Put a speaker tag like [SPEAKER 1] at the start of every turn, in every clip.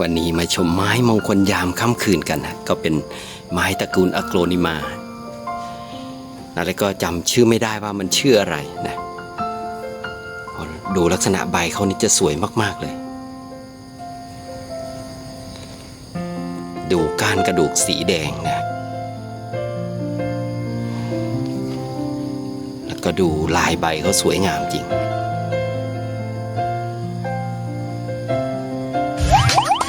[SPEAKER 1] วันนี้มาชมไม้มงคลยามค่ำคืนกันนะก็เป็นไม้ตระกูลอะโกรนิมานะแล้วก็จำชื่อไม่ได้ว่ามันชื่ออะไรนะดูลักษณะใบเขานี่จะสวยมากๆเลย ดูก้านกระดูกสีแดงนะ แล้วก็ดูลายใบเขาสวยงามจริง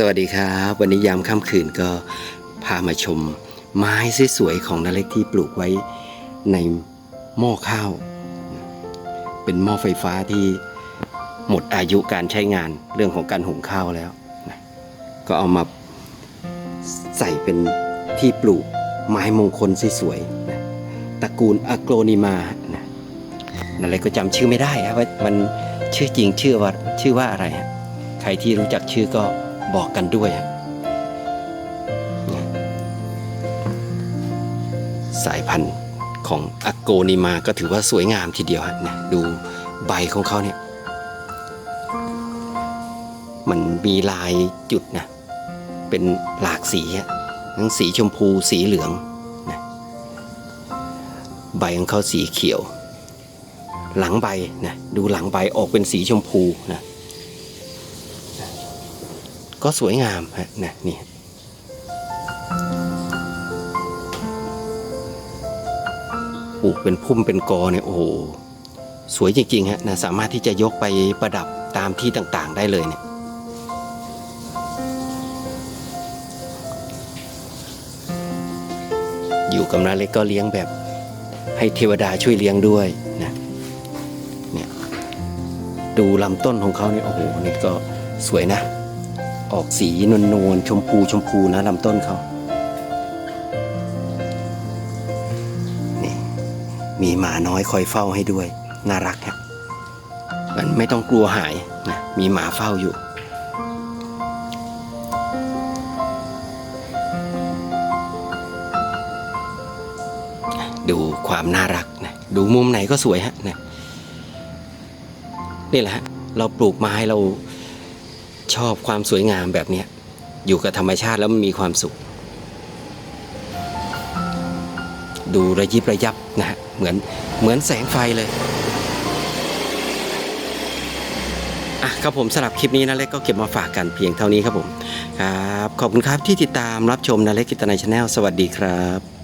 [SPEAKER 1] สวัสดีครับ วันนี้ยามค่ำคืนก็พามาชมไม้สวยๆของนาเล็กที่ปลูกไว้ในหม้อข้าว เป็นหม้อไฟฟ้าที่หมดอายุการใช้งานเรื่องของการหุงข้าวแล้วนะก็เอามาใส่เป็นที่ปลูกไม้มงคลสวยๆนะตระกูลอะโกรนิมานะนาเล็กก็จำชื่อไม่ได้ครับว่ามันชื่อจริงชื่อว่าชื่อว่าอะไรฮะใครที่รู้จักชื่อก็ บอกกันด้วยสายพันธุ์ของอโกนิมาก็ถือว่าสวยงามทีเดียวฮะดูใบของเขาเนี่ย มันมีลายจุดนะ เป็นหลากสีฮะทั้งสีชมพูสีเหลืองนะใบของเขาสีเขียว หลังใบนะดูหลังใบออกเป็นสีชมพูนะ ก็สวยงามฮะนะนี่ปลูกเป็นพุ่มเป็นกอเนี่ยโอ้โหสวยจริงๆฮะนะสามารถที่จะยกไปประดับตามที่ต่างๆได้เลยเนี่ยอยู่กับนาเล็กก็เลี้ยงแบบให้เทวดาช่วยเลี้ยงด้วยนะเนี่ยดูลำต้นของเขาเนี่ยโอ้โหนี่ก็สวยนะ ออกสีนวลนวลๆชมพูชมพูนะลำต้นเขานี่มีหมาน้อยคอยเฝ้าให้ด้วย น่ารักฮะมันไม่ต้องกลัวหายนะมีหมาเฝ้าอยู่ดูความน่ารักนะดูมุมไหนก็สวยฮะนะนี่แหละฮะเราปลูกไม้เรา ชอบความสวยงามแบบนี้อยู่กับธรรมชาติแล้วมันมีความสุข ดูระยิบระยับนะฮะเหมือนเหมือนแสงไฟเลยอะครับผมสำหรับคลิปนี้นะเล็กก็เก็บมาฝากกันเพียงเท่านี้ครับผมครับ ขอบคุณครับที่ติดตามรับชมนะเล็กกิตนายชาแนลสวัสดีครับ